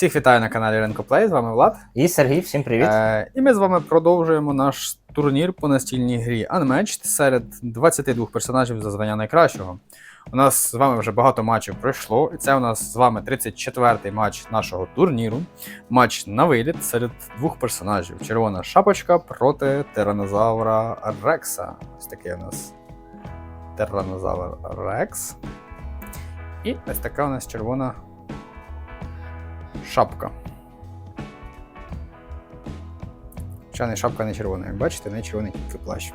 Всіх вітаю на каналі Ренко Плей, з вами Влад. І Сергій, всім привіт. Е, і ми з вами продовжуємо наш турнір по настільній грі Unmatched серед 22 персонажів за звання найкращого. У нас з вами вже багато матчів пройшло, і це у нас з вами 34-й матч нашого турніру. Матч на виліт серед двох персонажів: Червона шапочка проти тиранозавра Рекса. Ось такий у нас тиранозавр Рекс. І ось така у нас червона шапка. Хоча не шапка не червона, як бачите, не червоний тільки плащ.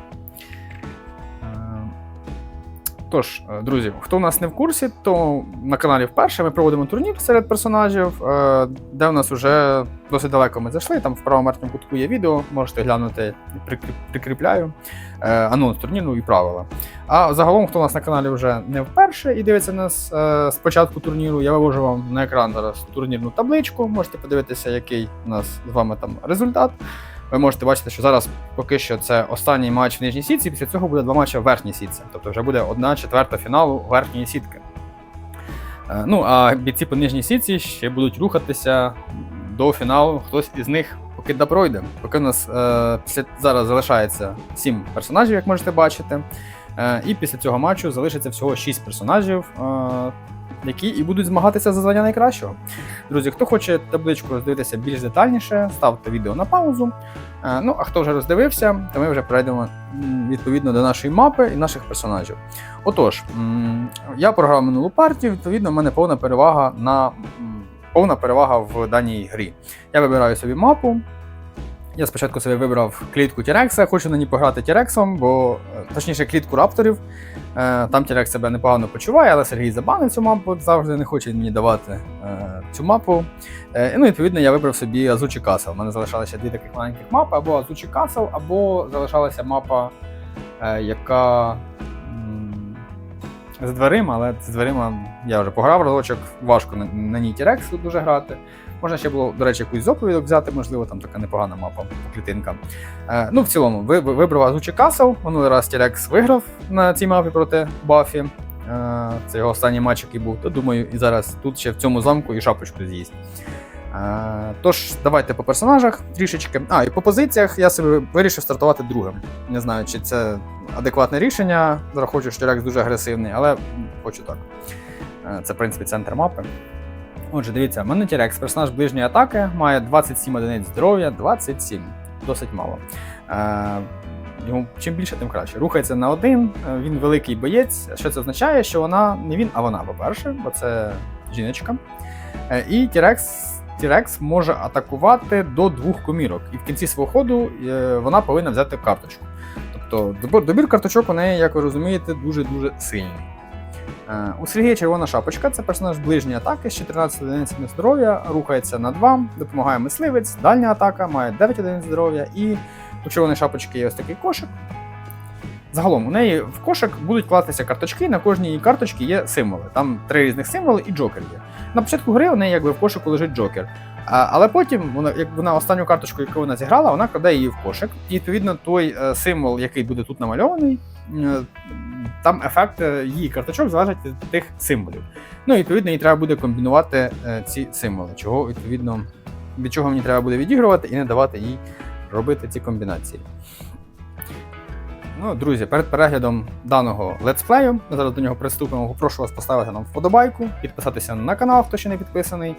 Тож, е, друзі, хто у нас не в курсі, то на каналі вперше ми проводимо турнір серед персонажів, е, де у нас вже досить далеко ми зайшли. Там в правому верхньому кутку є відео, можете глянути, прикріпляю е, анонс турніру і правила. А загалом, хто у нас на каналі вже не вперше і дивиться нас з початку турніру, я вивожу вам на екран зараз турнірну табличку. Можете подивитися, який у нас з вами там результат. Ви можете бачити, що зараз поки що це останній матч в нижній сітці, після цього буде два матчі в верхній сітці. Тобто вже буде одна четверта фіналу верхньої сітки. Е, Ну, а бійці по нижній сітці ще будуть рухатися до фіналу. Хтось із них поки да пройде. Поки у нас е, зараз залишається 7 персонажів, як можете бачити. Е, і після цього матчу залишиться всього 6 персонажів, е, які і будуть змагатися за звання найкращого. Друзі, хто хоче табличку роздивитися більш детальніше, ставте відео на паузу. Е, Ну, а хто вже роздивився, то ми вже перейдемо відповідно до нашої мапи і наших персонажів. Отож, я програв минулу партію, відповідно, в мене повна перевага на повна перевага в даній грі. Я вибираю собі мапу. Я спочатку собі вибрав клітку Тірекса, хочу на ній пограти Тірексом, бо е, точніше клітку рапторів. Е, Там Тірекс себе непогано почуває, але Сергій забанив цю мапу, завжди не хоче мені давати е, цю мапу. Е, Ну, відповідно, я вибрав собі Азучі Касл. У мене залишалося дві таких маленьких мапи, або Азучі Касл, або залишалася мапа, яка з дверима, але з дверима я вже пограв разочок, важко на, ній Тірексу дуже грати. Можна ще було, до речі, якусь заповідок взяти, можливо, там така непогана мапа, клітинка. Е, ну, в цілому, ви, ви- вибрав Азучі Касл. Минулий раз Тірекс виграв на цій мапі проти Бафі. Е, це його останній матч, який був. То думаю, і зараз тут ще в цьому замку і шапочку з'їсть. Е, тож, давайте по персонажах трішечки. А, і по позиціях я собі вирішив стартувати другим. Не знаю, чи це адекватне рішення. Зараховую, що Тірекс дуже агресивний, але хочу так. Е, Це, в принципі, центр мапи. Отже, дивіться, в мене Тірекс, персонаж ближньої атаки, має 27 одиниць здоров'я, 27. Досить мало. Е, йому чим більше, тим краще. Рухається на один, е, він великий боєць. Що це означає? Що вона не він, а вона, по-перше, бо це жіночка. Е, і Тірекс, Тірекс може атакувати до двох комірок. І в кінці свого ходу е, вона повинна взяти карточку. Тобто добір карточок у неї, як ви розумієте, дуже-дуже сильний. Е, У Сергія червона шапочка це персонаж ближньої атаки з 14 одиницями здоров'я, рухається на 2, допомагає мисливець, дальня атака, має 9 одиниць здоров'я, і у червоної шапочки є ось такий кошик. Загалом у неї в кошик будуть кластися карточки, на кожній карточці є символи. Там три різних символи і джокер є. На початку гри у неї якби в кошику лежить джокер. А, але потім, вона, як вона останню карточку, яку вона зіграла, вона кладе її в кошик. І відповідно той е, символ, який буде тут намальований, е, там ефект е, її карточок залежить від тих символів. Ну і відповідно їй треба буде комбінувати е, ці символи, чого відповідно від чого мені треба буде відігрувати і не давати їй робити ці комбінації. Ну, друзі, перед переглядом даного летсплею, ми зараз до нього приступимо. Прошу вас поставити нам вподобайку, підписатися на канал, хто ще не підписаний.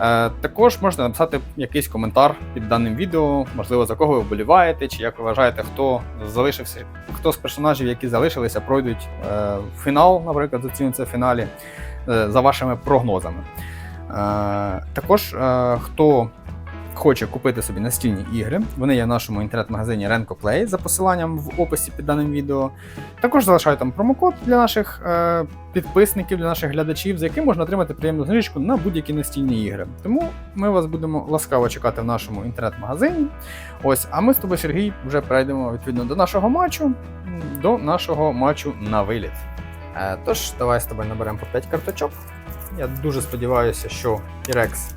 Е, також можете написати якийсь коментар під даним відео, можливо, за кого ви вболіваєте, чи як ви вважаєте, хто залишився, хто з персонажів, які залишилися, пройдуть е, фінал, наприклад, зацінюється в фіналі, е, за вашими прогнозами. Е, також е, хто хоче купити собі настільні ігри, вони є в нашому інтернет-магазині Renko Play за посиланням в описі під даним відео. Також залишаю там промокод для наших е, підписників, для наших глядачів, за яким можна отримати приємну знижку на будь-які настільні ігри. Тому ми вас будемо ласкаво чекати в нашому інтернет-магазині. Ось, а ми з тобою, Сергій, вже перейдемо відповідно до нашого матчу, до нашого матчу на виліт. Е, тож, давай з тобою наберемо по 5 карточок. Я дуже сподіваюся, що Ірекс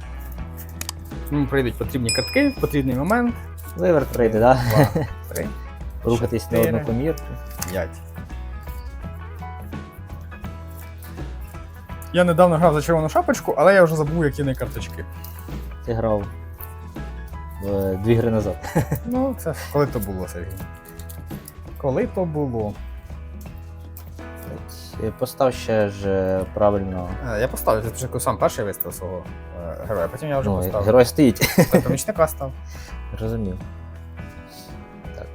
йому прийдуть потрібні картки в потрібний момент. Ливер прийде, да? Два, три, Рухатись на одну комірку. п'ять. Я недавно грав за червону шапочку, але я вже забув, які в неї карточки. ти грав в дві гри назад. Ну, це коли то було, Сергій? Коли то було? Постав ще ж е, правильно. Я поставив, я спочатку сам перший виставив свого е, героя, потім я вже Ну, поставив. герой стоїть. Помічника став. Розумів. Так.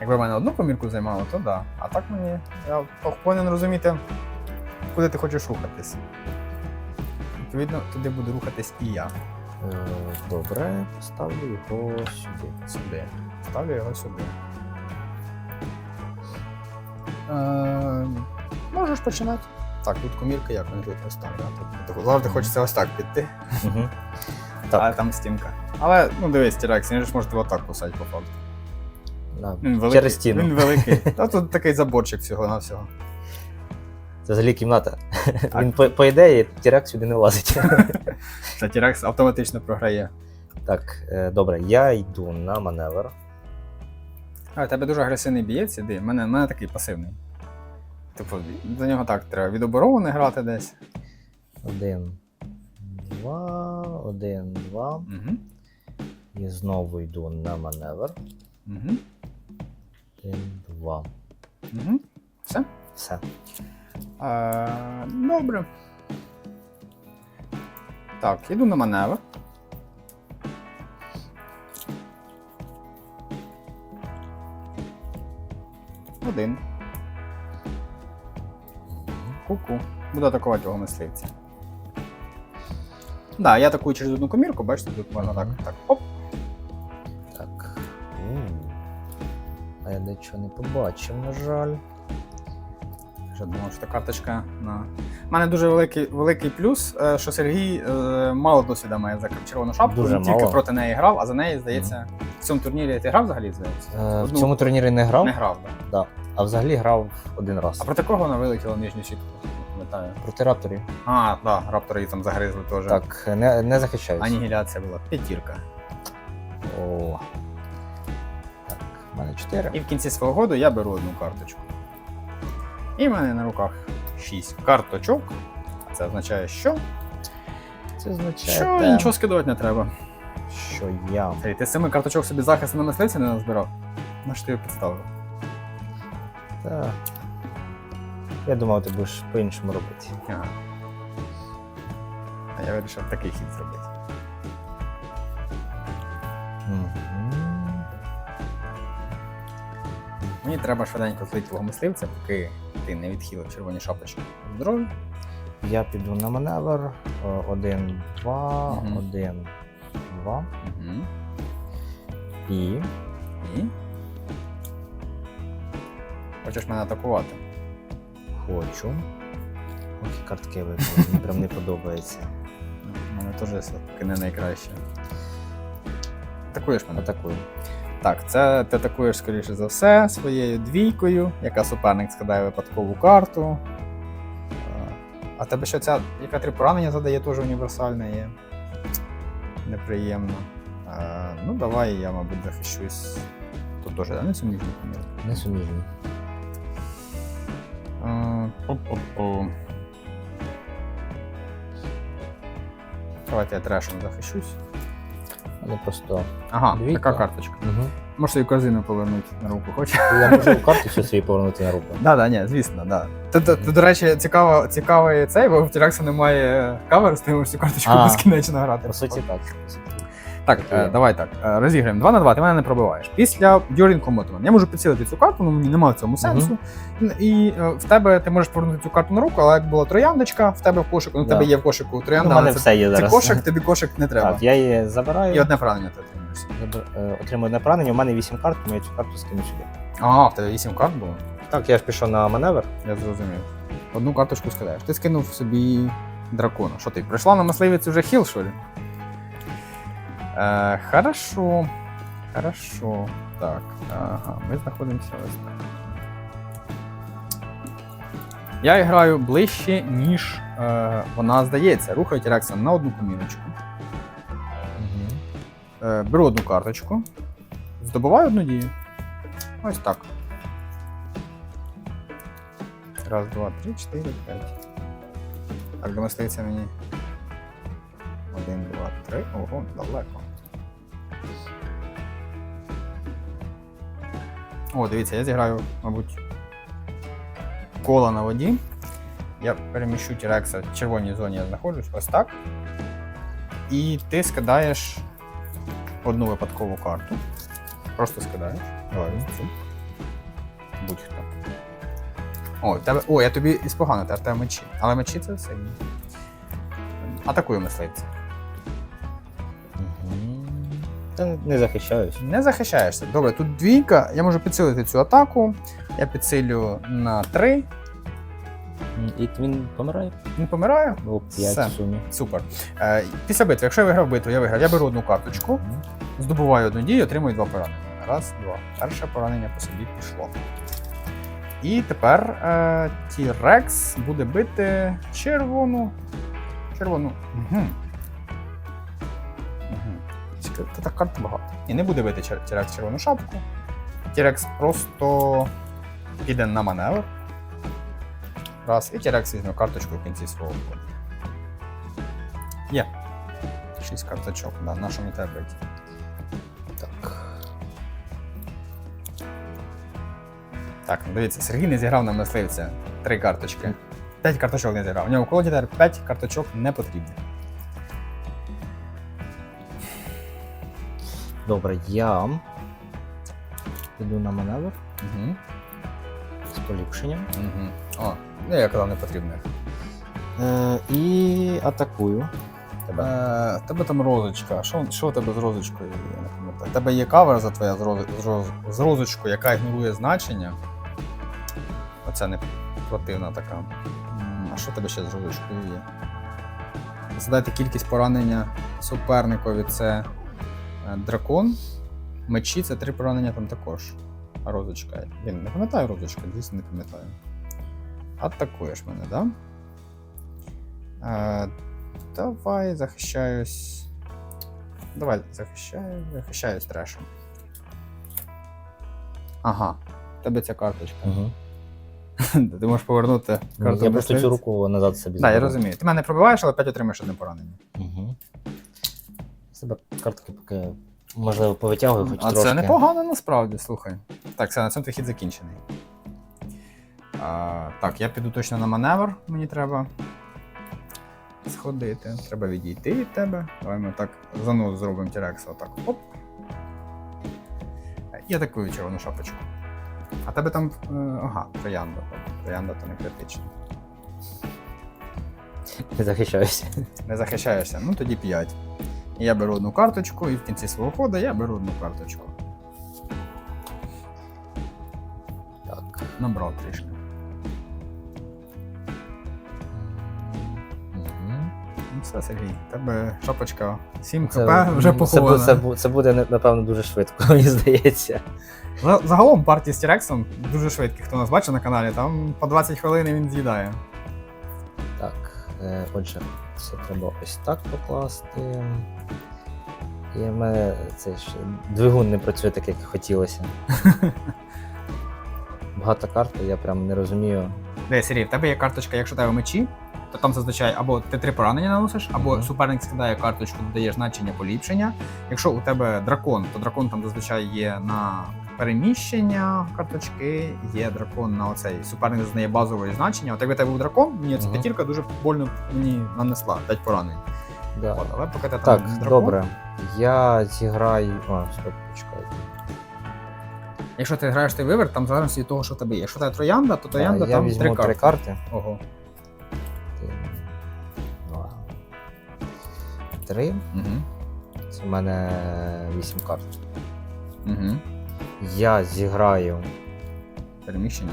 Якби в мене одну помірку займало, то да. А так мені. Я повинен розуміти, куди ти хочеш рухатись. Відповідно, туди буду рухатись і я. Е, Добре, поставлю його сюди. Сюди. Ставлю його сюди. Е, можеш починати. Так, тут комірка як вони тут розставлю. Тут завжди хочеться ось так піти. Мгм. А Так, там стінка. Але ну дивись, Тірекс, він же ж може тебе так кусати по факту. да. Він великий. через стіну. Він великий. Та тут такий заборчик всього на всього. Це взагалі кімната. Він по, по ідеї Тірек сюди не влазить. Та Тірекс автоматично програє. Так, е, добре, я йду на маневр. А, у тебе дуже агресивний бієць, іди. У мене, в мене такий пасивний. Типу, до нього так треба від оборони грати десь. Один, два, один, два. Угу. І знову йду на маневр. Угу. Один, два. Угу. Все? Все. А, добре. Так, іду на маневр. Один. Ку-ку. Буду атакувати його мисливця. Да, я атакую через одну комірку, бачите, тут можна так. Так. Оп. Так. М. А я нічого не побачив, на жаль. Вже думав, що та карточка на. У мене дуже великий, великий плюс, е, що Сергій е, мало досвіду має за червону шапку. Дуже він тільки проти неї грав, а за неї, здається, в цьому турнірі ти грав взагалі, здається? Е, в цьому турнірі не грав, Не грав, так. А взагалі грав один раз. А проти кого вона вилетіла нижню сітку? Пам'ятаю. Проти рапторів. А, так, да, раптори її там загризли теж. Так, не, не захищаюся. Анігіляція була. П'ятірка. О. Так, в мене 4. І в кінці свого году я беру одну карточку. І в мене на руках 6 карточок. Це означає, що? Це означає, Що те, нічого скидувати не треба. що я. Ти з цими карточок собі захист на мисливця не назбирав? На що ти його підставив? Та... Я думав, ти будеш по-іншому робити. Ага. А я вирішив такий хід зробити. Мгм. Мені треба швиденько злити твого мисливця, поки ти не відхилив червоні шапочки. Здоров'я. Я піду на маневр. Один, два, Мгм. один, два. Угу. І. І. Хочеш мене атакувати? Хочу. Ох, картки випали, мені прям не подобається. У мене теж поки не найкраще. Атакуєш мене? Атакую. Так, це ти атакуєш, скоріше за все, своєю двійкою, яка суперник складає випадкову карту. Е, А тебе що ця, яка три поранення задає, теж універсальна є. Неприємно. Е, Ну, давай я, мабуть, захищусь. Тут теж да, не суміжний помір. Не суміжні. Пу-пу-пу. Давайте я трешем захищусь. Але просто. Ага, Двійка. така карточка. Угу. Можеш свою корзину повернути на руку, хочеш? Я можу карту ще свої повернути на руку. Да, да, ні, звісно, да. Тут, до речі, цікаво, цікавий цей, бо в Тіракса немає каверу, з ти можеш цю карточку А. безкінечно грати. По суті, так. Так, е, давай так. е, Розіграємо 2 на 2, ти мене не пробиваєш. Після During Combat Я можу підсилити цю карту, ну мені немає в цьому сенсу. І е, в тебе ти можеш повернути цю карту на руку, але як була трояндочка, в тебе в кошику, ну в Да. тебе є в кошику У троянда, мене але це, все є це зараз. кошик, тобі кошик не треба. Так, я її забираю. І одне поранення ти отримуєш. Заб- е, Отримую одне поранення, у мене 8 карт, тому я цю карту скину сюди. А, в тебе 8 карт було? Так, я ж пішов на маневр. Я зрозумів. Одну карточку скидаєш. Ти скинув собі дракона. Що ти? Прийшла на мисливець уже хіл, що ли? Е, хорошо. Хорошо. Так. Ага, ми знаходимося ось так. Я граю ближче, ніж е, вона здається. Рухаю Тірекса на одну комірочку. Е, беру одну карточку. Здобуваю одну дію. Ось так. Раз, два, три, чотири, п'ять. Так, мисливця мені. Один, два, три. Ого, далеко. О, дивіться, я зіграю, мабуть, кола на воді. Я переміщу Тірекса в червоній зоні, я знаходжусь, ось так. І ти скидаєш одну випадкову карту. Просто скидаєш. Давай, цю. Будь-хто. О, тебе. О, я тобі із погано, в тебе мечі. Але мечі це сильно. Атакую мисливця. Та не захищаюсь. Не захищаєшся. Добре, тут двійка. Я можу підсилити цю атаку. Я підсилю на 3. І він помирає. Він помирає. О, 5 Все. в сумі. Супер. Е, після битви, якщо я виграв битву, я виграв. Я беру одну карточку, здобуваю одну дію, отримую два поранення. Раз, два. Перше поранення по собі пішло. І тепер е, T-Rex буде бити червону. Червону. Угу. Угу. Та так карт багато. І не буде бити T-Rex червону шапку. T-Rex просто піде на маневр. Раз. І T-Rex візьме карточку в кінці свого ходу. Є. Шість карточок, да, на що мені. Так. Так, ну дивіться, Сергій не зіграв на мисливця три карточки. П'ять карточок не зіграв. У нього колоді тепер п'ять карточок не потрібні. Добре, я піду на маневр Угу. з поліпшенням. Угу. О, ну я казав, не потрібних. Е, і атакую тебе. Е, в тебе там розочка. Що, що у тебе з розочкою? Я не пам'ятаю. Тебе є кавер за твоя з, роз, з, роз, з розочкою, яка ігнорує значення. Оця не противна така. М, А що в тебе ще з розочкою є? Задайте кількість поранення суперникові це дракон. Мечі це три поранення там також. А розочка. Він не пам'ятаю розочка, дійсно не пам'ятаю. Атакуєш мене? Да? Е, Давай захищаюсь. Давай захищаю, захищаюсь трешем. Ага, в тебе ця карточка. Угу. Ти можеш повернути карту. Я просто цю руку назад собі Так, я розумію. Ти мене пробиваєш, але 5 отримаєш одне поранення. Угу. Себе картки поки можливо повитягую, хоч а трошки. це непогано насправді, слухай. Так, все, на цьому твій хід закінчений. А, так, я піду точно на маневр, мені треба сходити. Треба відійти від тебе. Давай ми так занос зробимо Тірекса. Отак. Оп. І атакую червону шапочку. А тебе там. е, ага, троянда. Троянда то не критично. Не захищаюся. Не захищаєшся, ну тоді 5. Я беру одну карточку, і в кінці свого ходу я беру одну карточку. Так. Набрав трішки. Ну все, Сергій, тебе шапочка 7 хп вже це, похована. бу- це, це буде, напевно, дуже швидко, мені здається. Загалом партії з Тірексом дуже швидкі. Хто нас бачить на каналі, там по 20 хвилин він з'їдає. Е, отже, це треба ось так покласти. І мене цей ж двигун не працює так, як хотілося. Багато карт, я прям не розумію. Де, Сергій, в тебе є карточка, якщо тебе мечі, то там зазвичай або ти три поранення наносиш, або Мгм. суперник скидає карточку, додає значення поліпшення. Якщо у тебе дракон, то дракон там зазвичай є на переміщення карточки, є дракон на оцей суперник зазнає базове значення. От якби тебе був дракон, мені ця Мгм. п'ятірка дуже больно мені нанесла 5 поранень. Да. От, але поки ти там Так, дракон, добре. Я зіграю. А, стоп, почекайте. Якщо ти граєш той вивер, там залежно від того, що в тебе є. Якщо тебе троянда, то троянда я там візьму три три карти. карти. Ого. Один, два, Три. Угу. Це в мене вісім карт. Угу. Я зіграю. Переміщення.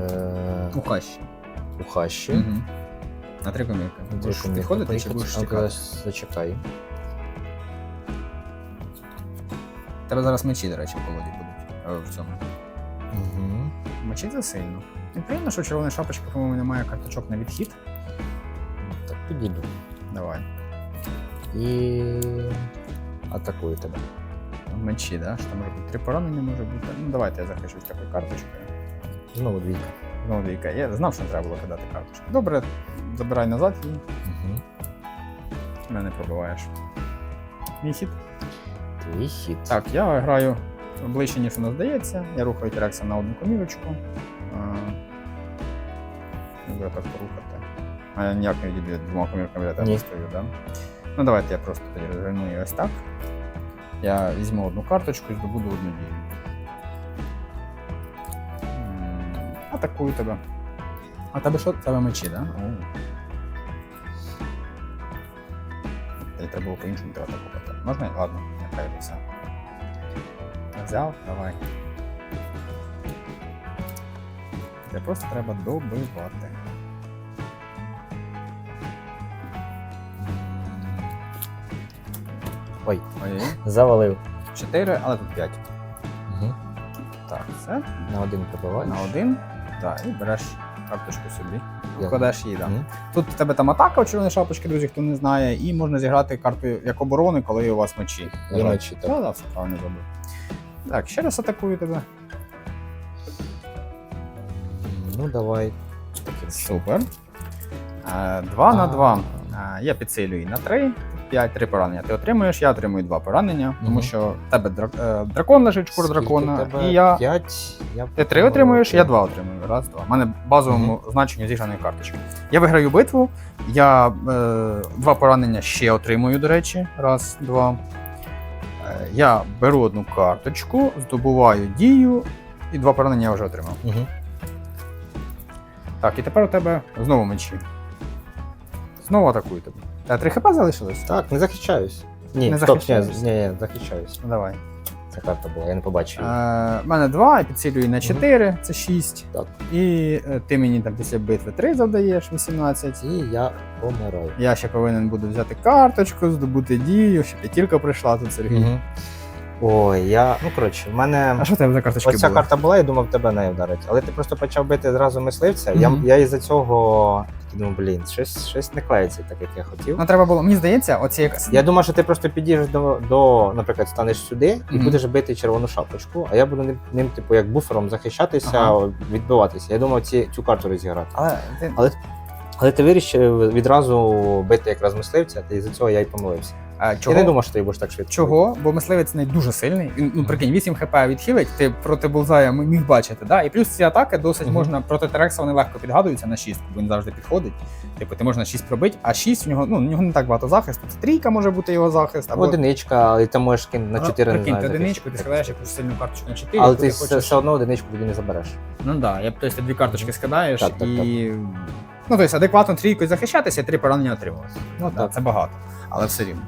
Е, У хащі. у хащі. Угу. На три комірки. Будеш підходити чи будеш А, зараз Зачекай. Тебе зараз мечі, до речі, в колоді будуть. е, В цьому. Угу. Мечі це сильно. І приємно, що червона шапочка, по-моєму, немає карточок на відхід. Так, підійду. Давай. І атакую тебе. Мечі, да? Що там може бути? Три поранення може бути. Ну давайте я захищусь такою карточкою. Знову двійка. Знову двійка. Я знав, що не треба було кидати карточку. Добре, забирай назад її. Угу. Мене пробиваєш. Мій хід. Твій хід. Так, я граю ближче, ніж воно здається. Я рухаю Терекса на одну комірочку. Я так порухати. А я ніяк не відійду двома комірками я так стою, да? Ну давайте я просто тоді розверну її ось так. Я візьму одну карточку і здобуду одну дію. Атакую тебе. А тебе що? Тебе мечі, так? Да? Та й треба було по-іншому тебе атакувати. Можна? Ладно, нехай все. Взяв, давай. Це просто треба добивати. Ой, Ой, завалив. 4, але тут 5. Угу. Так, все. На один пробиваєш. На один. Так, і береш карточку собі. Вкладеш її, так. Мгм. Тут в тебе там атака у червоної шапочки, друзі, хто не знає, і можна зіграти карту як оборони, коли у вас мечі. Є так. Так, так, все правильно зробив. Так, ще раз атакую тебе. Ну, давай. Супер. Е, Два на А. два. Е, Я підсилюю на три. 5 три поранення. Ти отримуєш, я отримую два поранення, тому що в тебе драк- е, дракон лежить, шкура Скільки дракона, тебе? і я. П'ять. Я Ти три отримуєш, я два отримую. Раз, два. У мене в базовому значенню зіграної карточки. Я виграю битву, я е, два поранення ще отримую, до речі. Раз, два. Е, я беру одну карточку, здобуваю дію, і два поранення я вже отримав. Угу. Так, і тепер у тебе знову мечі. Знову атакую тебе. Та 3 хп залишилось? Так, не захищаюсь. Ні, Не стоп, ні, захищаєшся? ні, ні, захищаюсь. Ну давай. Це карта була, я не побачив. її. Е, мене 2, я підсилюю на 4, це 6. Так. І е, ти мені там після битви 3 завдаєш, 18. І я помираю. Я ще повинен буду взяти карточку, здобути дію, ще п'ятірка прийшла тут Сергій. Угу. Ой, я. Ну коротше, в мене. А що в тебе за карточки Оця були? карта була, я думав, тебе нею вдарить. Але ти просто почав бити зразу мисливця. Я, Мгм. я із-за цього такий думав, блін, щось, щось не клеїться, так як я хотів. Ну треба було, мені здається, оці як... Я думав, що ти просто підійдеш до, до наприклад, станеш сюди і Мгм. будеш бити червону шапочку, а я буду ним, ним типу, як буфером захищатися, Ага. відбиватися. Я думав, ці, цю карту розіграти. Але ти... Але ти вирішив відразу бити якраз мисливця, та із-за цього я й помилився. А, чого? Я не думав, що ти будеш так швидко. Чого? Бо мисливець не дуже сильний. Він, ну, прикинь, 8 хп відхилить, ти проти Булзая міг бачити. Да? І плюс ці атаки досить Мгм. можна проти Терекса вони легко підгадуються на 6, бо він завжди підходить. Типу, ти можна 6 пробити, а 6 в нього, ну, в нього не так багато захисту. Це трійка може бути його захист. Або Одиничка, але ти можеш кинути на Ну, 4 не Прикинь, ти одиничку, ти складаєш якусь сильну карточку на 4, Але ти хочеш. все одно одиничку тоді не забереш. Ну так, да, тобто ти дві карточки скидаєш Так, так, і. Ну, тобто адекватно трійкою захищатися, три поранення отримувати. Ну так. Це багато, але все рівно.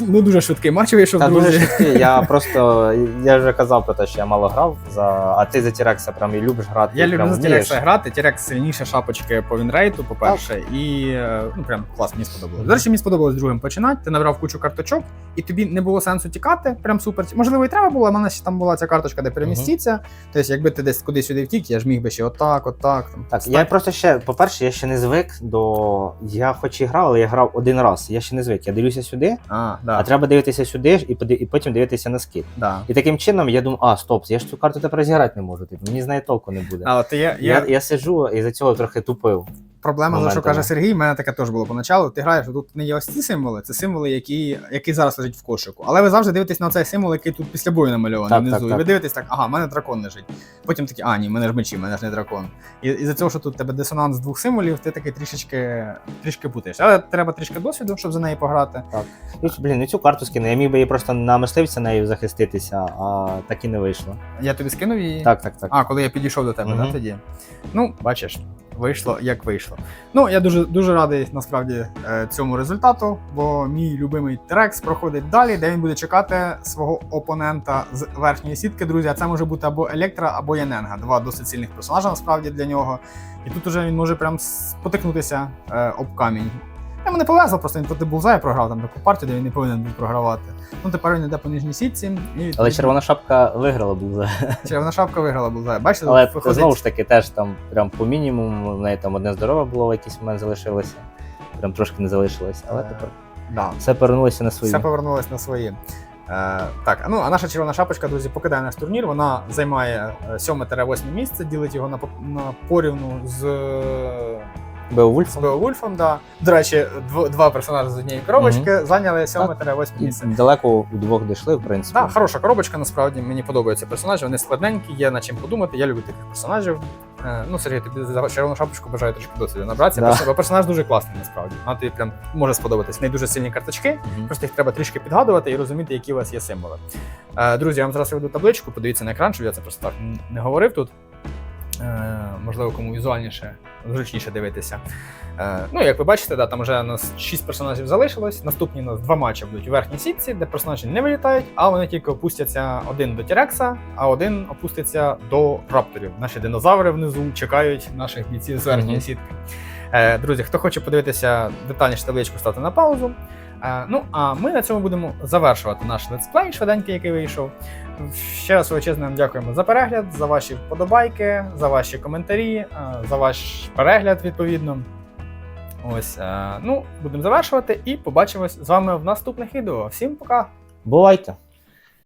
Ну, дуже швидкий матч вийшов, Та друзі. дуже швидкий. Я просто я вже казав про те, що я мало грав за. А ти за Тірекса прям і любиш грати. Я люблю за. Тірекса грати. Тірекс сильніше шапочки по вінрейту, по-перше, і е, ну прям клас, мені сподобалось. До речі, мені сподобалось другим починати. Ти набрав кучу карточок, і тобі не було сенсу тікати. Прям супер. Можливо, і треба було, а в мене ще там була ця карточка, де переміститься. Тобто, якби ти десь кудись сюди втік, я ж міг би ще отак, отак. Там, Так, я просто ще, по-перше, я ще не звик до. Я хоч і грав, але я грав один раз. Я ще не звик. Я дивлюся сюди, А, а да, треба дивитися сюди ж і, і потім дивитися на скид. да. І таким чином я думаю, а, стоп, я ж цю карту тепер зіграти не можу. Типу, мені з неї толку не буде. А, от я, Я, я, я, сижу і за цього трохи тупив. Проблема, за що каже Сергій, в мене таке теж було поначалу. Ти граєш, тут не є ось ці символи, це символи, які, які зараз лежать в кошику. Але ви завжди дивитесь на цей символ, який тут після бою намальований Так, внизу. так, і так. ви дивитесь так, ага, в мене дракон лежить. Потім такі, а, ні, в мене ж мечі, в мене ж не дракон. І, і за цього, що тут тебе дисонанс двох символів, ти такий трішечки, трішки путаєш. Але треба трішки досвіду, щоб за неї пограти. І, блін, і цю карту скину. Я міг би її просто на мисливця нею захиститися, а так і не вийшло. Я тобі скинув її. Так, так, так. А, коли я підійшов до тебе, Мгм. да, тоді? Ну, бачиш, вийшло як вийшло. Ну, я дуже дуже радий насправді е, цьому результату, бо мій любимий Терекс проходить далі, де він буде чекати свого опонента з верхньої сітки, друзі. А це може бути або Електра, або Яненга. Два досить сильних персонажа насправді для нього. І тут уже він може прям спотикнутися е, об камінь. Йому не повезло, просто він проти Булзая програв там таку партію, де він не повинен був програвати. Ну тепер він йде по нижній сітці. І, Але червона шапка виграла був за. червона шапка виграла Булзая. Бачите, Але виходить- знову ж таки, теж там прям по мінімуму, в неї там одне здорове було в якийсь момент залишилося. Прям трошки не залишилося. Але Е, тепер да. все повернулося на свої. Все повернулось на свої. Е, так, ну а наша червона шапочка, друзі, покидає наш турнір. Вона займає 7-8 місце, ділить його на, на порівну з Беовульфом. Беовульфом. Да. До речі, дво- два персонажі з однієї коробочки зайняли 7-8 І місце. далеко удвох дійшли, в принципі. Так, хороша коробочка, насправді мені подобаються персонажі, вони складненькі, є над чим подумати. Я люблю таких персонажів. Е, ну, Сергій, тобі за червону шапочку бажаю трішки досвіду набратися. Да. Перс- Персонаж дуже класний, насправді. Вона тобі прям може сподобатись. В неї дуже сильні карточки, Мгм. просто їх треба трішки підгадувати і розуміти, які у вас є символи. Е, друзі, я вам зараз виведу табличку, подивіться на екран, щоб я це просто так не говорив тут. Е, можливо, кому візуальніше, зручніше дивитися. Е, ну, як ви бачите, да, там вже у нас 6 персонажів залишилось. Наступні у нас два матчі будуть у верхній сітці, де персонажі не вилітають, а вони тільки опустяться один до Тірекса, а один опуститься до рапторів. Наші динозаври внизу чекають наших бійців з верхньої сітки. Е, друзі, хто хоче подивитися детальніше табличку, ставте на паузу. Е, ну, а ми на цьому будемо завершувати наш летсплей швиденький, який вийшов. Ще раз величезно дякуємо за перегляд, за ваші вподобайки, за ваші коментарі, е, за ваш перегляд, відповідно. Ось, е, ну, будемо завершувати і побачимось з вами в наступних відео. Всім пока! Бувайте!